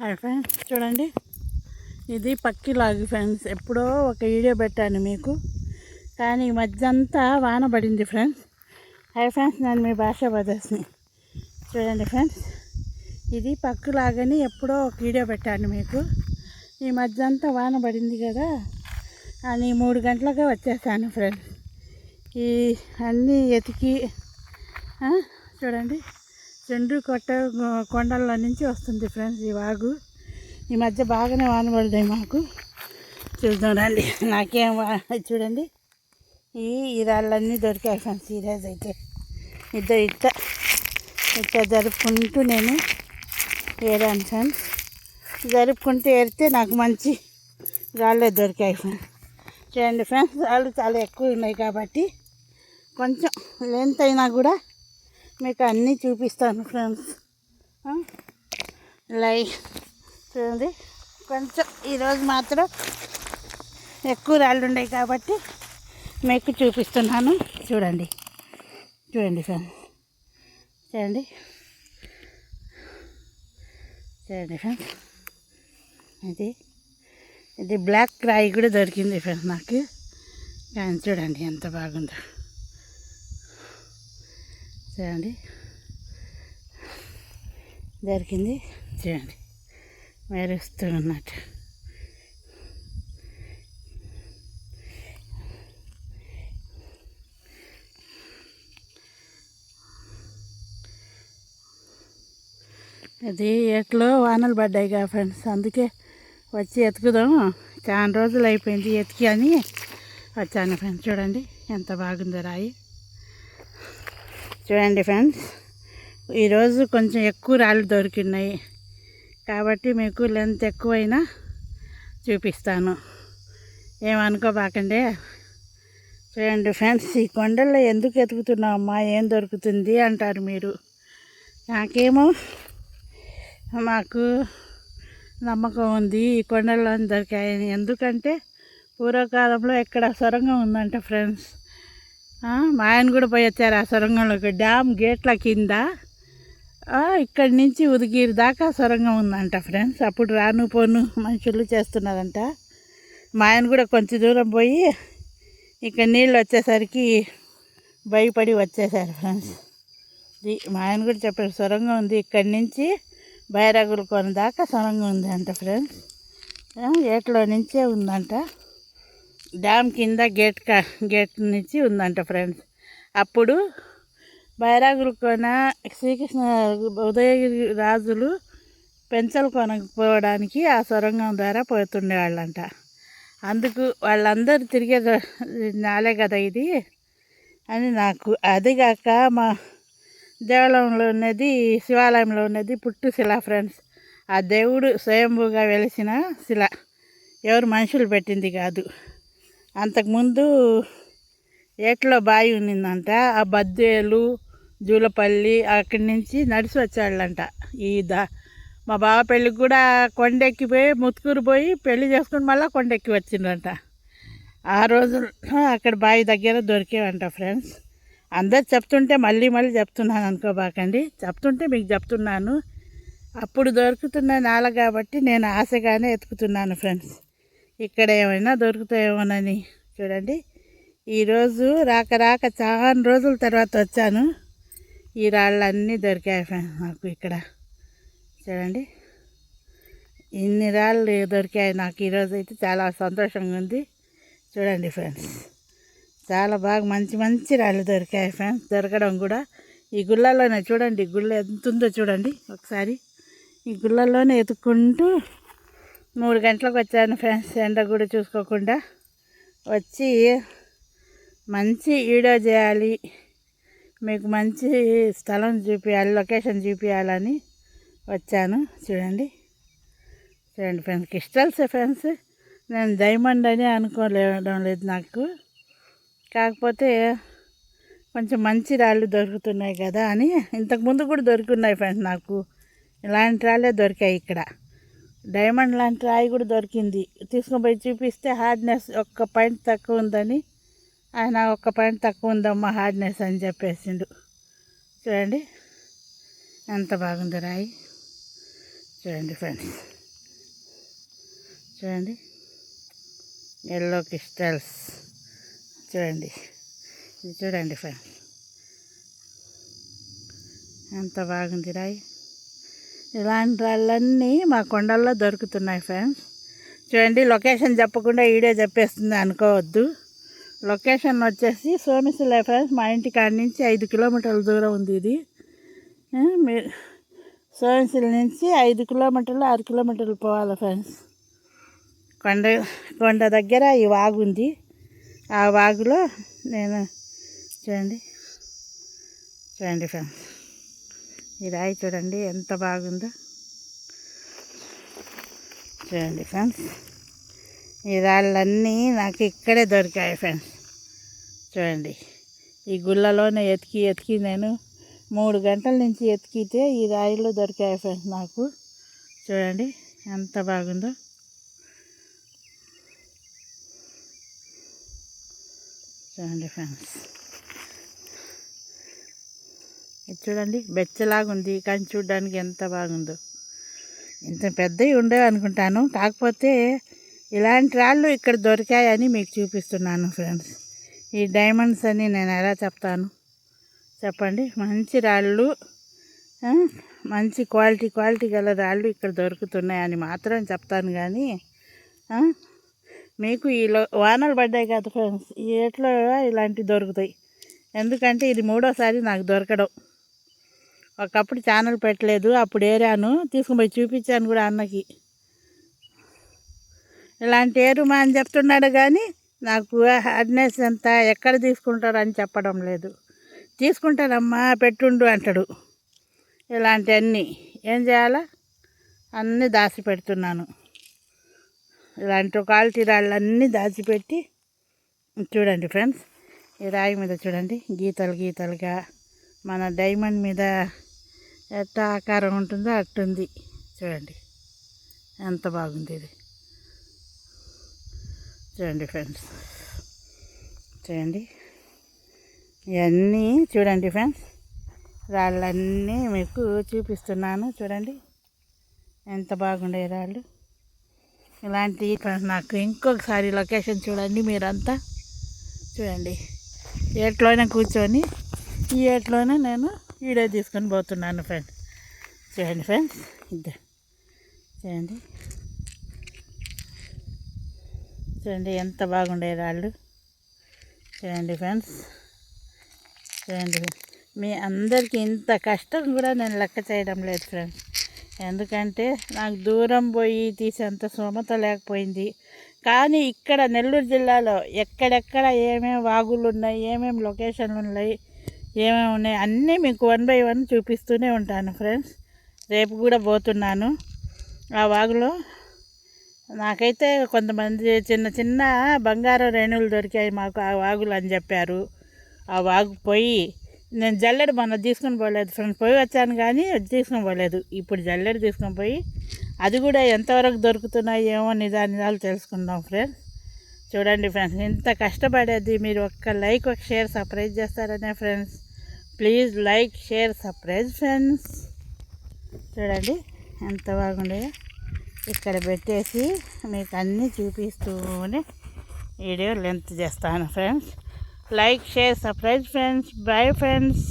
Hi friends చూడండి. ఇది పక్కి లాగు ఫ్రెండ్స్ ఎప్పుడో ఒక వీడియో పెట్టాను మీకు. కానీ ఈ మధ్య అంతా వాన పడింది ఫ్రెండ్స్. హాయ్ ఫ్రెండ్స్ నేను మీ భాష బ్రదర్స్ని చూడండి ఫ్రెండ్స్ ఇది పక్కు లాగని ఎప్పుడో ఒక వీడియో పెట్టాను మీకు. ఈ మధ్య అంతా వాన పడింది కదా అని మూడు గంటలకే వచ్చేసాను ఫ్రెండ్స్. ఈ అన్నీ ఎతికి చూడండి. రెండు కొట్ట కొండల్లో నుంచి వస్తుంది ఫ్రెండ్స్ ఈ వాగు. ఈ మధ్య బాగానే వాన పడతాయి మాకు. చూద్దాం రండి. నాకేం చూడండి. ఈ ఈ రాళ్ళన్నీ దొరికాయి ఫ్రెండ్స్ ఈ రోజు అయితే. ఇద్దరు ఇట్ట ఇట్ట జరుపుకుంటూ నేను ఏరాను ఫ్రెండ్స్ జరుపుకుంటూ ఏరితే నాకు మంచి రాళ్ళే దొరికాయి ఫ్రెండ్స్ చూడండి ఫ్రెండ్స్ రాళ్ళు చాలా ఎక్కువ ఉన్నాయి కాబట్టి కొంచెం లెంత్ అయినా కూడా మీకు అన్నీ చూపిస్తాను ఫ్రెండ్స్. లైక్ చూడండి. కొంచెం ఈరోజు మాత్రం ఎక్కువ రాళ్ళు ఉన్నాయి కాబట్టి మీకు చూపిస్తున్నాను. చూడండి. చూడండి ఫ్రెండ్స్. చూడండి. చూడండి ఫ్రెండ్స్. ఇది ఇది బ్లాక్ రాయి కూడా దొరికింది ఫ్రెండ్స్ నాకు కానీ చూడండి ఎంత బాగుందో. చూడండి దొరికింది చూడండి మెరుస్తూ ఉన్నట్టు అది ఎట్లో వానలు పడ్డాయి కదా ఫ్రెండ్స్. అందుకే వచ్చి ఎతుకుదాం. చాలా రోజులు అయిపోయింది ఎతికి అని వచ్చాను ఫ్రెండ్స్. చూడండి ఎంత బాగుందో రాయి. చూడండి ఫ్రెండ్స్ ఈరోజు కొంచెం ఎక్కువ రాళ్ళు దొరికినాయి కాబట్టి మీకు లెంత్ ఎక్కువైనా చూపిస్తాను. ఏమనుకోబాకండి చూడండి ఫ్రెండ్స్ ఈ కొండల్లో ఎందుకు ఎతుకుతున్నావమ్మా ఏం దొరుకుతుంది అంటారు మీరు. నాకేమో మాకు నమ్మకం ఉంది ఈ కొండల్లో దొరికాయని. ఎందుకంటే పూర్వకాలంలో ఎక్కడ సొరంగం ఉందంట ఫ్రెండ్స్ మా ఆయన కూడా పోయి వచ్చారు ఆ సొరంగంలోకి. డ్యామ్ గేట్ల కింద. ఇక్కడి నుంచి ఉదిగిరి దాకా సొరంగం ఉందంట ఫ్రెండ్స్. అప్పుడు రాను పోను మనుషులు చేస్తున్నారంట. మా ఆయన కూడా కొంచెం దూరం పోయి ఇక్కడ నీళ్ళు వచ్చేసరికి భయపడి వచ్చేసారు ఫ్రెండ్స్. ఇది మా ఆయన కూడా చెప్పారు సొరంగం ఉంది ఇక్కడి నుంచి బైరాగుల కొన దాకా సొరంగం ఉంది అంట ఫ్రెండ్స్ ఏట్లో నుంచే ఉందంట. డ్యామ్ కింద గేట్ కా గేట్ నుంచి ఉందంట ఫ్రెండ్స్. అప్పుడు బైరాగురుకోన శ్రీకృష్ణ ఉదయగిరి రాజులు పెంచలు కొనకపోవడానికి ఆ సొరంగం ద్వారా పోతుండేవాళ్ళంట అందుకు వాళ్ళందరూ తిరిగే నాలే కదా ఇది? అని నాకు అదిగాక మా దేవాలయంలో ఉన్నది శివాలయంలో ఉన్నది పుట్టు శిల ఫ్రెండ్స్. ఆ దేవుడు స్వయంభూగా వెలిసిన శిల. ఎవరు మనుషులు పెట్టింది కాదు. అంతకుముందు ఏట్లో బావి ఉన్నిందంట ఆ బద్దేలు జూలపల్లి అక్కడి నుంచి నడిచి వచ్చాళ్ళంట. ఈ దా మా బావ పెళ్ళికి కూడా కొండెక్కిపోయి ముత్తుకూరు పోయి పెళ్ళి చేసుకుని మళ్ళీ కొండెక్కి వచ్చిండ్రంట ఆ రోజు అక్కడ బావి దగ్గర దొరికేవంట ఫ్రెండ్స్. అందరు చెప్తుంటే మళ్ళీ మళ్ళీ చెప్తున్నాను అనుకోబాకండి. చెప్తుంటే మీకు చెప్తున్నాను. అప్పుడు దొరుకుతున్న నాల కాబట్టి నేను ఆశగానే ఎతుకుతున్నాను ఫ్రెండ్స్. ఇక్కడ ఏమైనా దొరుకుతాయేమోనని చూడండి. ఈరోజు రాక రాక చాలా రోజుల తర్వాత వచ్చాను. ఈ రాళ్ళన్నీ దొరికాయి నాకు ఇక్కడ. చూడండి. ఇన్ని రాళ్ళు దొరికాయి నాకు ఈరోజు అయితే చాలా సంతోషంగా ఉంది. చూడండి ఫ్రెండ్స్. చాలా బాగా మంచి మంచి రాళ్ళు దొరికాయి ఫ్రెండ్స్ దొరకడం కూడా ఈ గుళ్ళలోనే చూడండి. గుళ్ళ ఎంత ఉందో చూడండి. ఒకసారి ఈ గుళ్ళల్లోనే ఎత్తుక్కుంటూ మూడు గంటలకు వచ్చాను ఫ్రెండ్స్. ఎండ కూడా చూసుకోకుండా వచ్చి మంచి వీడియో చేయాలి. మీకు మంచి స్థలం చూపించాలి లొకేషన్ చూపించాలని వచ్చాను. చూడండి. చూడండి ఫ్రెండ్స్ క్రిస్టల్స్ ఫ్రెండ్స్. నేను డైమండ్ అని అనుకోలేడం లేదు నాకు. కాకపోతే కొంచెం మంచి రాళ్ళు దొరుకుతున్నాయి కదా అని ఇంతకుముందు కూడా దొరుకున్నాయి ఫ్రెండ్స్ నాకు. ఇలాంటి రాళ్ళే దొరికాయి ఇక్కడ. డైమండ్ లాంటి రాయి కూడా దొరికింది. తీసుకొని పోయి చూపిస్తే హార్డ్నెస్ ఒక్క పాయింట్ తక్కువ ఉందని ఆయన ఒక్క పాయింట్ తక్కువ ఉందమ్మా హార్డ్నెస్ అని చెప్పేసిండు. చూడండి ఎంత బాగుంది రాయి. చూడండి ఫ్రెండ్స్ చూడండి ఎల్లో క్రిస్టల్స్. చూడండి ఇది చూడండి ఫ్రెండ్స్ ఎంత బాగుంది రాయి. ఇలాంటి వాళ్ళన్నీ మా కొండల్లో దొరుకుతున్నాయి ఫ్రెండ్స్ చూడండి లొకేషన్ చెప్పకుండా ఈడే చెప్పేస్తుంది అనుకోవద్దు. లొకేషన్ వచ్చేసి సోమిసిలే ఫ్రెండ్స్ మా ఇంటి కాడి నుంచి ఐదు కిలోమీటర్ల దూరం ఉంది ఇది. ఆ, మీరు నుంచి ఐదు కిలోమీటర్లు ఆరు కిలోమీటర్లు పోవాలి ఫ్రెండ్స్ కొండ కొండ దగ్గర ఈ వాగు ఉంది. ఆ వాగులో నేను చూడండి. చూడండి ఫ్రెండ్స్ ఈ రాయి చూడండి ఎంత బాగుందో. చూడండి ఫ్రెండ్స్ ఈ రాళ్ళన్నీ నాకు ఇక్కడే దొరికాయి ఫ్రెండ్స్. చూడండి ఈ గుళ్ళలోనే ఎతికి ఎతికి నేను మూడు గంటల నుంచి ఎతికితే ఈ రాయిలో దొరికాయి ఫ్రెండ్స్ నాకు. చూడండి ఎంత బాగుందో. చూడండి ఫ్రెండ్స్. ఇది చూడండి బెచ్చలాగా ఉంది కానీ చూడడానికి ఎంత బాగుందో. ఇంత పెద్దవి ఉండేవి అనుకుంటాను. కాకపోతే ఇలాంటి రాళ్ళు ఇక్కడ దొరికాయని మీకు చూపిస్తున్నాను ఫ్రెండ్స్. ఈ డైమండ్స్ అని నేను ఎలా చెప్తాను? చెప్పండి. మంచి రాళ్ళు మంచి క్వాలిటీ క్వాలిటీ గల రాళ్ళు ఇక్కడ దొరుకుతున్నాయని మాత్రం చెప్తాను కానీ మీకు ఈ వానలు పడ్డాయి కదా ఫ్రెండ్స్. ఈ ఏట్లో ఇలాంటివి దొరుకుతాయి. ఎందుకంటే ఇది మూడోసారి నాకు దొరకడం. ఒకప్పుడు ఛానల్ పెట్టలేదు అప్పుడు ఏరాను. తీసుకుని పోయి చూపించాను కూడా అన్నకి. ఇలాంటి ఏరుమా అని చెప్తున్నాడు కానీ నాకు హార్డ్నెస్ ఎంత ఎక్కడ తీసుకుంటారు అని చెప్పడం లేదు. తీసుకుంటానమ్మా పెట్టుండు అంటాడు. ఇలాంటివన్నీ ఏం చేయాలా? అన్నీ దాచి పెడుతున్నాను ఇలాంటి క్వాలిటీ రాళ్ళన్నీ దాచిపెట్టి చూడండి ఫ్రెండ్స్ ఈ రాయి మీద చూడండి గీతలు గీతలుగా మన డైమండ్ మీద ఎట్ట ఆకారం ఉంటుందో అట్టుంది. చూడండి. ఎంత బాగుంది ఇది. చూడండి ఫ్రెండ్స్. చూడండి. ఇవన్నీ చూడండి ఫ్రెండ్స్. రాళ్ళన్నీ మీకు చూపిస్తున్నాను. చూడండి. ఎంత బాగుండే రాళ్ళు. ఇలాంటి ఫ్రెండ్స్ నాకు ఇంకొకసారి లొకేషన్ చూడండి మీరంతా. చూడండి. ఏట్లోనే కూర్చొని ఈ ఏట్లోనే నేను వీడియో తీసుకొని పోతున్నాను ఫ్రెండ్స్ చూడండి ఫ్రెండ్స్. ఇద్దరు చూడండి చూడండి ఎంత బాగుండే రాళ్ళు. చూడండి ఫ్రెండ్స్. చూడండి మీ అందరికీ ఇంత కష్టం కూడా నేను లెక్క చేయడం లేదు ఫ్రెండ్స్. ఎందుకంటే నాకు దూరం పోయి తీసేంత స్తోమత లేకపోయింది. కానీ ఇక్కడ నెల్లూరు జిల్లాలో ఎక్కడెక్కడ ఏమేమి వాగులు ఉన్నాయి ఏమేమి లొకేషన్లు ఉన్నాయి ఏమేమి ఉన్నాయి? అన్నీ మీకు వన్ బై వన్ చూపిస్తూనే ఉంటాను ఫ్రెండ్స్ రేపు కూడా పోతున్నాను. ఆ వాగులో నాకైతే కొంతమంది చిన్న చిన్న బంగారం రేణువులు దొరికాయి మాకు ఆ వాగులు అని చెప్పారు. ఆ వాగు పోయి నేను జల్లెడు మొన్న తీసుకొని పోలేదు ఫ్రెండ్స్ పోయి వచ్చాను కానీ తీసుకొని పోలేదు. ఇప్పుడు జల్లెడు తీసుకొని పోయి అది కూడా ఎంతవరకు దొరుకుతున్నాయి ఏమో నిజానిజాలు తెలుసుకుందాం ఫ్రెండ్స్ చూడండి ఫ్రెండ్స్ ఇంత కష్టపడేది మీరు ఒక్క లైక్ ఒక షేర్ సర్ప్రైజ్ చేస్తారనే friends please like share surprise friends. చూడండి ఎంత బాగుండే ఇక్కడ పెట్టేసి మీకు అన్నీ చూపిస్తూనే వీడియో లెంత్ చేస్తాను friends. Like share surprise friends. Bye friends.